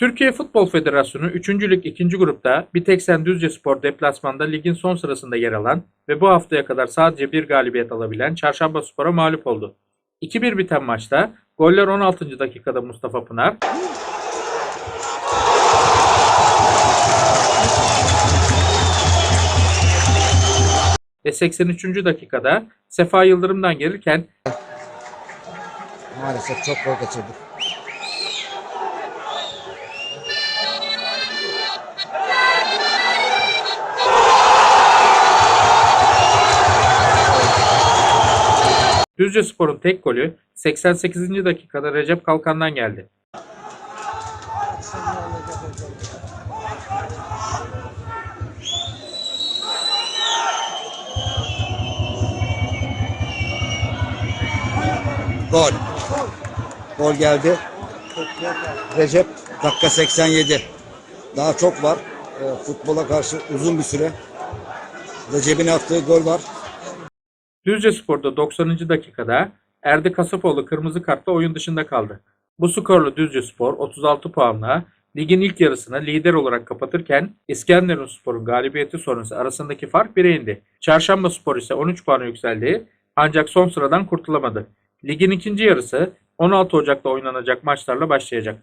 Türkiye Futbol Federasyonu 3. Lig 2. grupta Biteksen Düzcespor deplasmanda ligin son sırasında yer alan ve bu haftaya kadar sadece bir galibiyet alabilen Çarşamba Spor'a mağlup oldu. 2-1 biten maçta goller 16. dakikada Mustafa Pınar, ve 83. dakikada Sefa Yıldırım'dan gelirken Maalesef çok gol kaçırdık. Düzcespor'un tek golü 88. dakikada Recep Kalkan'dan geldi. Gol. Gol geldi. Recep dakika 87. Daha çok var. Ee, futbola karşı uzun bir süre. Recep'in attığı gol var. Düzcespor'da 90. dakikada Erdi Kasapoğlu kırmızı kartla oyun dışında kaldı. Bu skorla Düzcespor 36 puanla ligin ilk yarısını lider olarak kapatırken İskenderunspor'un galibiyeti sonrası arasındaki fark 1'e indi. Çarşamba Spor ise 13 puana yükseldi ancak son sıradan kurtulamadı. Ligin ikinci yarısı 16 Ocak'ta oynanacak maçlarla başlayacak.